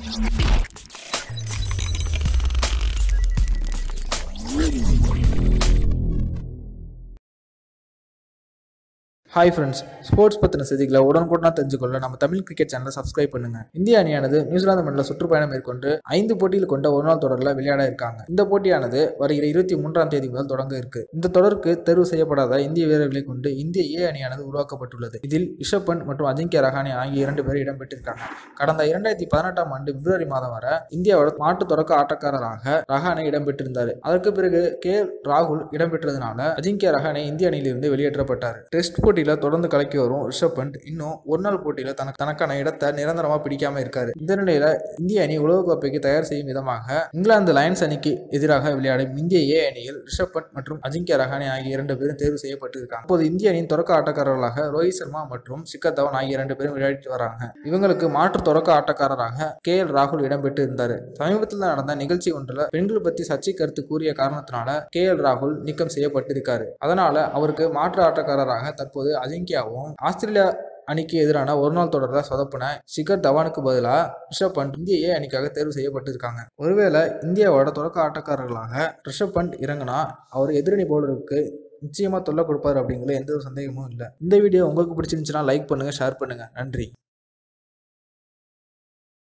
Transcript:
Thank you. Hi friends sports பற்றின செய்திகளை உடனுக்குடனா தெரிஞ்சுக்கொள்ள நம்ம தமிழ் கிரிக்கெட் சேனலை சப்ஸ்கிரைப் பண்ணுங்க. இந்திய அணியானது நியூசிலாந்து மண்ணில் சுற்றுப்பயணம் மேற்கொண்டு ஐந்து போட்டியில் கொண்ட ஒரு நாள் தொடரில் விளையாட இருக்காங்க. இந்த போட்டியானது வருகிற இருபத்தி மூன்றாம் தேதி முதல் தொடங்க இருக்கு. இந்த தொடருக்கு தேர்வு செய்யப்படாத இந்திய வீரர்களை கொண்டு இந்திய ஏ அணியானது உருவாக்கப்பட்டுள்ளது. இதில் ரிஷப் பண்ட் மற்றும் அஜிங்கிய ரஹானி ஆகிய இரண்டு பேர் இடம்பெற்றிருக்காங்க. கடந்த இரண்டாயிரத்தி பதினெட்டாம் ஆண்டு பிப்ரவரி மாதம் வரை இந்தியாவோட மாட்டு தொடக்க ஆட்டக்காரராக ரஹானே இடம்பெற்றிருந்தார். அதற்கு பிறகு கே ராகுல் இடம்பெற்றதுனால அஜிங்கிய ரஹானே இந்திய அணியிலிருந்து வெளியேற்றப்பட்டார். டெஸ்ட் போட்டி போட்டியில தொடர்ந்து கலக்கி வரும் ரிஷப் பண்ட் இன்னும் ஒரு நாள் போட்டியில தனக்கு தனக்கான இடத்தை நிரந்தரமா பிடிக்காம இருக்காரு. இந்த நிலையில இந்திய அணி உலகக்கோப்பைக்கு தயார் செய்யும் விதமாக இங்கிலாந்து லயன்ஸ் அணிக்கு எதிராக விளையாடும் இந்திய ஏ அணியில் ரிஷப் பண்ட் மற்றும் அஜிங்கிய ரஹானே ஆகிய இரண்டு பேரும் தேர்வு செய்யப்பட்டிருக்காங்க. அப்போது இந்திய அணியின் தொடக்க ஆட்டக்காரர்களாக ரோஹித் சர்மா மற்றும் சிக்கர் தவன் ஆகிய இரண்டு பேரும் விளையாடிட்டு வராங்க. இவங்களுக்கு மாற்று தொடக்க ஆட்டக்காரராக கே எல் ராகுல் இடம்பெற்று இருந்தார் சமீபத்தில் நடந்த நிகழ்ச்சி ஒன்றில் பெண்கள் பற்றி சர்ச்சை கருத்து கூறிய காரணத்தினால கே எல் ராகுல் நீக்கம் செய்யப்பட்டிருக்காரு. அதனால அவருக்கு மாற்று ஆட்டக்காரராக தற்போது அஜிங்கியாவும் ஆஸ்திரேலியா அணிக்கு எதிரான ஒரு நாள் தொடரில் சொதப்பின சிகர் தவானுக்கு பதிலாக ரிஷப் பண்ட் இந்திய ஏ அணிக்காக தேர்வு செய்யப்பட்டிருக்காங்க. ஒருவேளை இந்தியாவோட தொடக்க ஆட்டக்காரர்களாக ரிஷப் பண்ட் இறங்கினா அவர் எதிரணி போலருக்கு நிச்சயமாக தொல்லை கொடுப்பாரு அப்படிங்கிற எந்த ஒரு சந்தேகமும் இல்லை. இந்த வீடியோ உங்களுக்கு பிடிச்சிருந்துச்சுன்னா லைக் பண்ணுங்கள் ஷேர் பண்ணுங்கள் நன்றி.